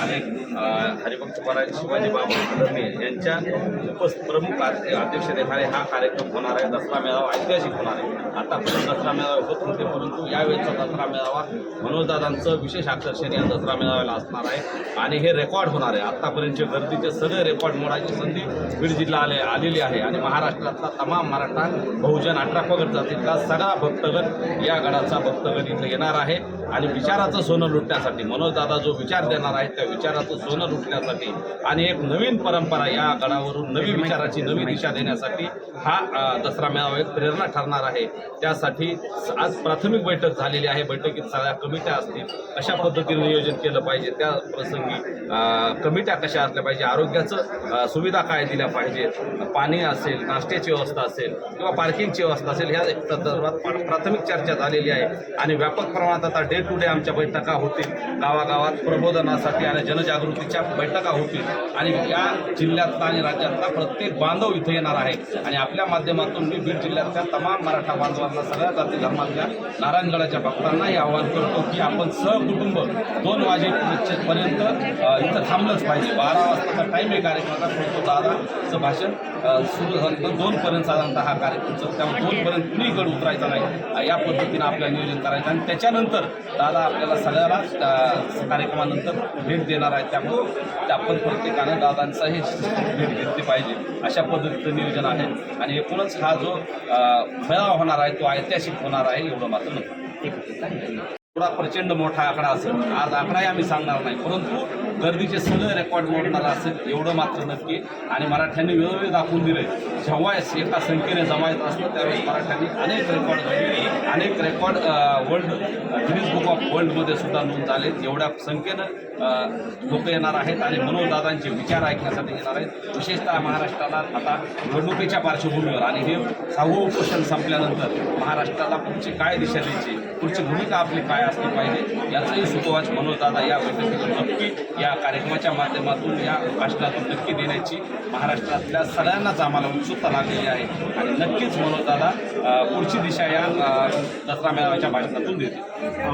आणि हरिभक्त महाराज शिवाजी बाबा यांच्या प्रमुख अध्यक्षतेखाली हा कार्यक्रम होणार आहे. दसरा मेळावा ऐतिहासिक होणार आहे. आतापर्यंत दसरा मेळावे होत होते परंतु यावेळेचा दसरा मेळावा मनोजदादांचं विशेष आकर्षण या दसरा मेळाव्याला असणार आहे. आणि हे रेकॉर्ड होणार आहे. आतापर्यंतचे गर्दीचे सगळे रेकॉर्ड मोडायची संधी बीड जिल्हा आले आलेली आहे. आणि महाराष्ट्रातला तमाम मराठा बहुजन अठरा पगड जातीतला सगळा भक्तगण या गडाचा भक्तगण इथं येणार आहे. आणि विचाराचं सोनं लुटण्यासाठी मनोजदादा जो विचार देणार आहे त्या विचाराचं सोनं लुटण्यासाठी आणि एक नवीन परंपरा या गडावरून नवी विचाराची नवी दिशा देण्यासाठी हा दसरा मेळावा एक प्रेरणा ठरणार आहे. त्यासाठी आज प्राथमिक बैठक झालेली आहे. बैठकीत सगळ्या कमिट्या असतील. कशा पद्धतीने नियोजन केलं पाहिजे. त्या प्रसंगी कमिट्या कशा असल्या पाहिजे? आरोग्याचं सुविधा काय दिल्या पाहिजेत? पाणी असेल नाश्त्याची व्यवस्था असेल किंवा पार्किंगची व्यवस्था असेल ह्या संदर्भात प्राथमिक चर्चा झालेली आहे. आणि व्यापक प्रमाणात आता डे टू डे आमच्या बैठका होतील. गावागावात प्रबोधनासाठी आणि जनजागृतीच्या बैठका होतील आणि या जिल्ह्यातला आणि राज्यातला प्रत्येक बांधव इथे येणार आहे. आणि आपल्या माध्यमातून मी बीड जिल्ह्यातल्या तमाम मराठा बांधवांना सगळ्या जाती धर्मातल्या नारायणगडाच्या भक्तांना हे आवाहन करतो की आपण सहकुटुंब दोन वाजेपर्यंत इथं थांबलंच पाहिजे. बारा वाजताचा टाईम आहे कार्यक्रमाचा. दादाचं भाषण. सुरू झाली. तर दोनपर्यंत साधारणतः हा कार्यक्रम चालतो त्यामुळे दोनपर्यंत कुणीही गड उतरायचा नाही. या पद्धतीनं आपल्याला नियोजन करायचं. आणि त्याच्यानंतर दादा आपल्याला सगळ्याला कार्यक्रमानंतर भेट देणार आहे त्यामुळे त्या आपण प्रत्येकानं दादांचाही भेट घेतली पाहिजे. अशा पद्धतीचं नियोजन आहे. आणि एकूणच हा जो मेळावा होणार आहे तो ऐतिहासिक होणार आहे एवढं मात्र थँक्यू एवढा प्रचंड मोठा आकडा असेल. आज आकडाही आम्ही सांगणार नाही. परंतु गर्दीचे सगळे रेकॉर्ड मोडणारा असेल एवढं मात्र नक्की. आणि मराठ्यांनी वेळोवेळी दाखवून दिले जेव्हाच एका संख्येने जमायचं असतं त्यावेळेस मराठ्यांनी अनेक रेकॉर्ड अनेक record world Guinness book of वर्ल्डमध्ये सुद्धा नोंद झाले एवढ्या संख्येनं लोक येणार आहेत आणि मनोजदादांचे विचार ऐकण्यासाठी येणार आहेत. विशेषतः महाराष्ट्राला आता निवडणुकीच्या पार्श्वभूमीवर. आणि हे सहावं उपोषण संपल्यानंतर महाराष्ट्राला पुढची काय दिशा द्यायची? पुढची भूमिका आपली काय असली पाहिजे. याचंही सुतोवाच मनोजदादा या बैठकीतून नक्की या कार्यक्रमाच्या माध्यमातून या भाषणातून नक्की देण्याची महाराष्ट्रातल्या सगळ्यांनाच आम्हाला उत्सुकता लागलेली आहे. आणि नक्कीच मनोजदादा पुढची दिशा या दसरा मेळाव्याच्या भाषणातून देते